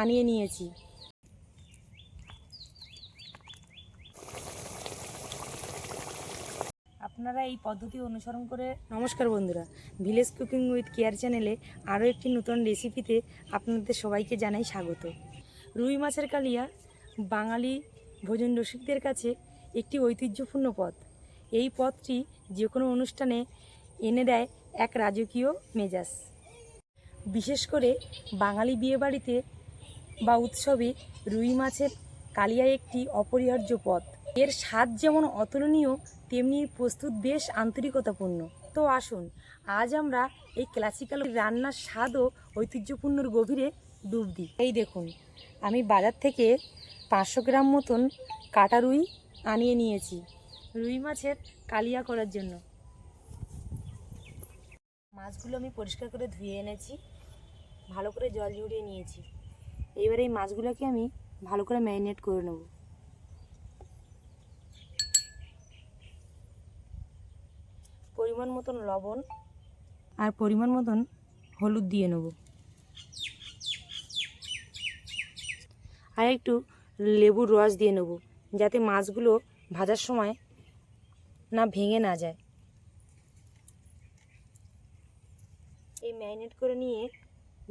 আনিয়ে নিয়েছি। আপনারা এই পদ্ধতি অনুসরণ করে নমস্কার বন্ধুরা, ভিলেজ কুকিং উইথ কেয়ার চ্যানেলে আরও একটি নতুন রেসিপিতে আপনাদের সবাইকে জানাই স্বাগত। রুই মাছের কালিয়া বাঙালি ভোজন রসিকদের কাছে একটি ঐতিহ্যপূর্ণ পদ। এই পদটি যে কোনো অনুষ্ঠানে এনে দেয় এক রাজকীয় মেজাজ। বিশেষ করে বাঙালি বিয়েবাড়িতে বা উৎসবে রুই মাছের কালিয়া একটি অপরিহার্য পদ এর স্বাদ যেমন অতুলনীয়, তেমনি প্রস্তুত বেশ আন্তরিকতাপূর্ণ। তো আসুন, আজ আমরা এই ক্লাসিক্যাল রান্নার স্বাদ ও ঐতিহ্যপূর্ণর গভীরে ডুব দিই। এই দেখুন, আমি বাজার থেকে পাঁচশো গ্রাম মতন কাটা রুই আনিয়ে নিয়েছি, রুই মাছের কালিয়া করার জন্য। মাছগুলো আমি পরিষ্কার করে ধুয়ে এনেছি, ভালো করে জল ঝরিয়ে নিয়েছি। এবার এই মাছগুলোকে আমি ভালো করে ম্যারিনেট করে নেব। পরিমাণ মতন লবণ আর পরিমাণ মতন হলুদ দিয়ে নেব। আর একটু লেবুর রস দিয়ে নেব, যাতে মাছগুলো ভাজার সময় না ভেঙে না যায়। এই ম্যারিনেট করে নিয়ে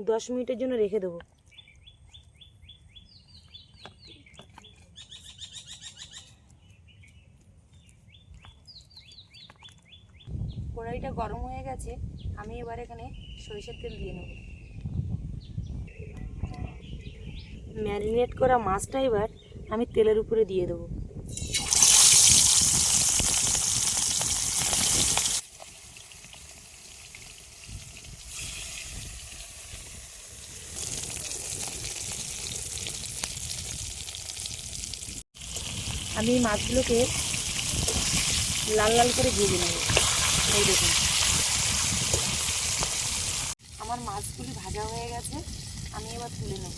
দশ মিনিটের জন্য রেখে দেবো। কড়াইটা গরম হয়ে গেছে, আমি এবার এখানে সরিষার তেল দিয়ে নেব। ম্যারিনেট করা মাছটা এবার আমি তেলের উপরে দিয়ে দেবো। আমি মাছগুলোকে লাল লাল করে ভেজে নেব। এই দেখুন আমার মাছগুলি ভাজা হয়ে গেছে, আমি এবার তুলে নেব।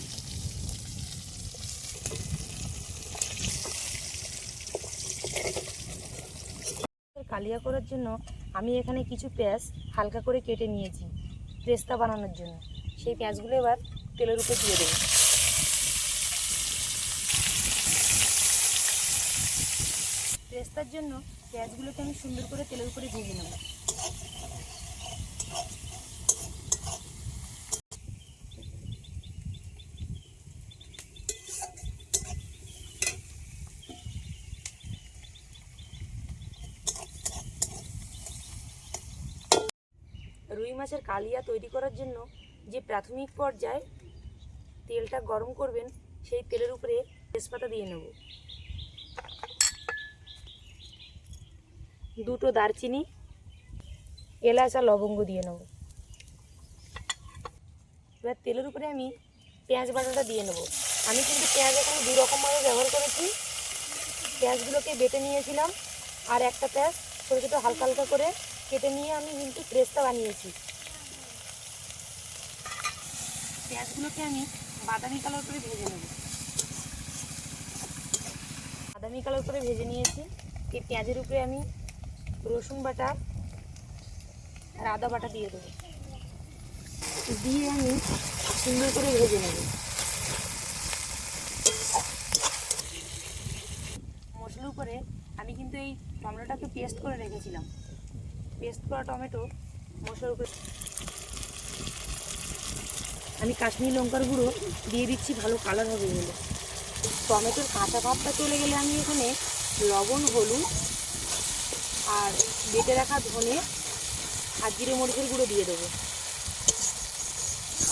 কালিয়া করার জন্য আমি এখানে কিছু পেঁয়াজ হালকা করে কেটে নিয়েছি, পেস্তা বানানোর জন্য। সেই পেঁয়াজগুলো এবার তেলের উপর দিয়ে দেবো। পেস্তার জন্য পেঁয়াজগুলোকে আমি সুন্দর করে তেলের উপরে ভেজে নেব। রুই মাছের কালিয়া তৈরি করার জন্য যে প্রাথমিক পর্যায়ে তেলটা গরম করবেন, সেই তেলের উপরে তেজপাতা দিয়ে নেব। দুটো দারচিনি, এলাচ আর লবঙ্গ দিয়ে নেব। এবার তেলের উপরে আমি পেঁয়াজ বাটাটা দিয়ে নেব। আমি কিন্তু পেঁয়াজ এখানে দু রকমভাবে ব্যবহার করেছি। পেঁয়াজগুলোকে বেটে নিয়েছিলাম আর একটা পেঁয়াজ ছোটো ছোটো হালকা হালকা করে কেটে নিয়ে আমি কিন্তু প্রেস্তা বানিয়েছি। পেঁয়াজগুলোকে আমি বাদামি কালার করে ভেজে নেব। বাদামি কালার করে ভেজে নিয়েছি। এই পেঁয়াজের উপরে আমি রসুন বাটা আর আদা বাটা দিয়ে দেবো। দিয়ে আমি সুন্দর করে ভেজে নেব। মশলার উপরে আমি কিন্তু এই টমেটোটাকে পেস্ট করে রেখেছিলাম। পেস্ট করা টমেটো মশলার উপরে আমি কাশ্মীর লঙ্কার গুঁড়ো দিয়ে দিচ্ছি, ভালো কালার হবে বলে। টমেটোর কাঁচা ভাবটা চলে গেলে আমি এখানে লবণ, হলুদ আর বেটে রাখা ধনে আর জিরে মরিচের গুঁড়ো দিয়ে দেবো।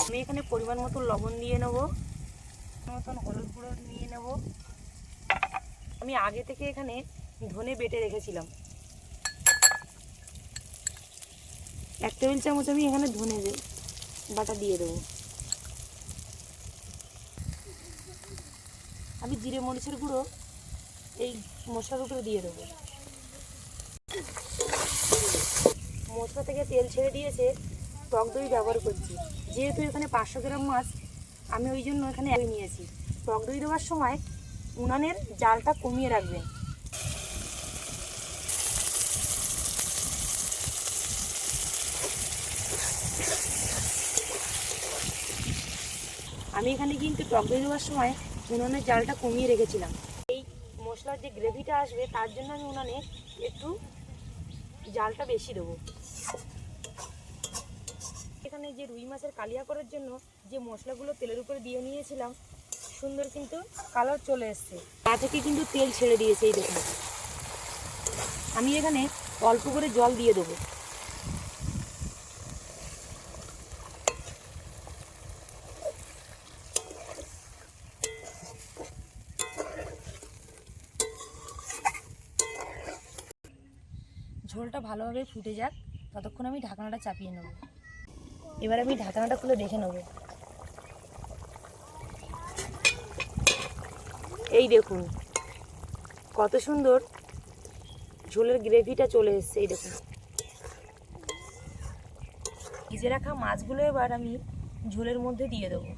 আমি এখানে পরিমাণ মতো লবণ দিয়ে নেব। মতন হলুদ গুঁড়ো নিয়ে নেব। আমি আগে থেকে এখানে ধনে বেটে রেখেছিলাম। এক টেবিল চামচ আমি এখানে ধনে বাটা দিয়ে দেবো। আমি জিরে মরিচের গুঁড়ো এই মশলার উপরে দিয়ে দেবো। মশলা থেকে তেল ছেড়ে দিয়েছে, টক দই ব্যবহার করছি। যেহেতু এখানে পাঁচশো গ্রাম মাছ, আমি ওই জন্য এখানে দই নিয়েছি। টক দই দেওয়ার সময় উনানের জালটা কমিয়ে রাখবেন। আমি এখানে কিন্তু টক দই দেওয়ার সময় উনুনের জালটা কমিয়ে রেখেছিলাম। এই মশলার যে গ্রেভিটা আসবে, তার জন্য আমি উনানে একটু জালটা বেশি দেবো। এখানে যে রুই মাছের কালিয়া করার জন্য যে মশলাগুলো তেলের উপরে দিয়ে নিয়েছিলাম, সুন্দর কিন্তু কালার চলে এসছে। তা থেকে কিন্তু তেল ছেড়ে দিয়েছে এই দেখুন। আমি এখানে অল্প করে জল দিয়ে দেবো। ঝোলটা ভালোভাবে ফুটে যাক, ততক্ষণ আমি ঢাকনাটা চাপিয়ে নেব। এবার আমি ঢাকনাটা খুলে দেখে নেব। এই দেখুন, কত সুন্দর ঝোলের গ্রেভিটা চলে এসছে, এই দেখুন। ভিজে রাখা মাছগুলো এবার আমি ঝোলের মধ্যে দিয়ে দেবো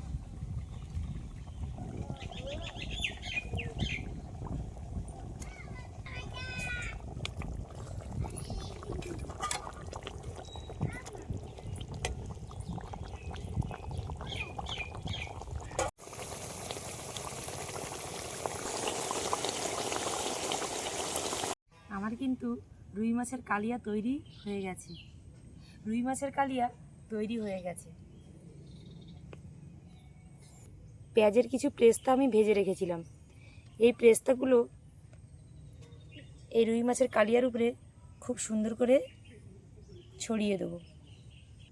আমার কিন্তু রুই মাছের কালিয়া তৈরি হয়ে গেছে। রুই মাছের কালিয়া তৈরি হয়ে গেছে। পেঁয়াজের কিছু প্রেস্তা আমি ভেজে রেখেছিলাম। এই প্রেস্তাগুলো এই রুই মাছের কালিয়ার উপরে খুব সুন্দর করে ছড়িয়ে দেবো।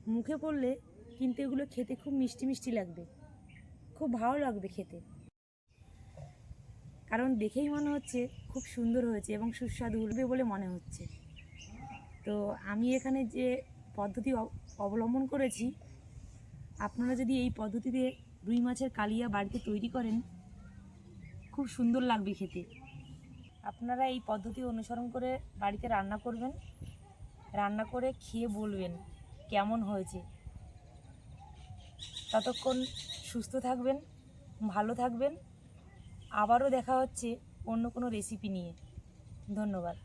মুখে পড়লে কিন্তু এগুলো খেতে খুব মিষ্টি মিষ্টি লাগবে। খুব ভালো লাগবে খেতে। কারণ দেখেই মনে হচ্ছে খুব সুন্দর হয়েছে এবং সুস্বাদু উঠবে বলে মনে হচ্ছে। তো আমি এখানে যে পদ্ধতি অব- অবলম্বন করেছি, আপনারা যদি এই পদ্ধতিতে রুই মাছের কালিয়া বাড়িতে তৈরি করেন, খুব সুন্দর লাগবে খেতে। আপনারা এই পদ্ধতি অনুসরণ করে বাড়িতে রান্না করবেন, রান্না করে খেয়ে বলবেন কেমন হয়েছে। ততক্ষণ সুস্থ থাকবেন, ভালো থাকবেন। আবারও দেখা হচ্ছে অন্য কোনো রেসিপি নিয়ে। ধন্যবাদ।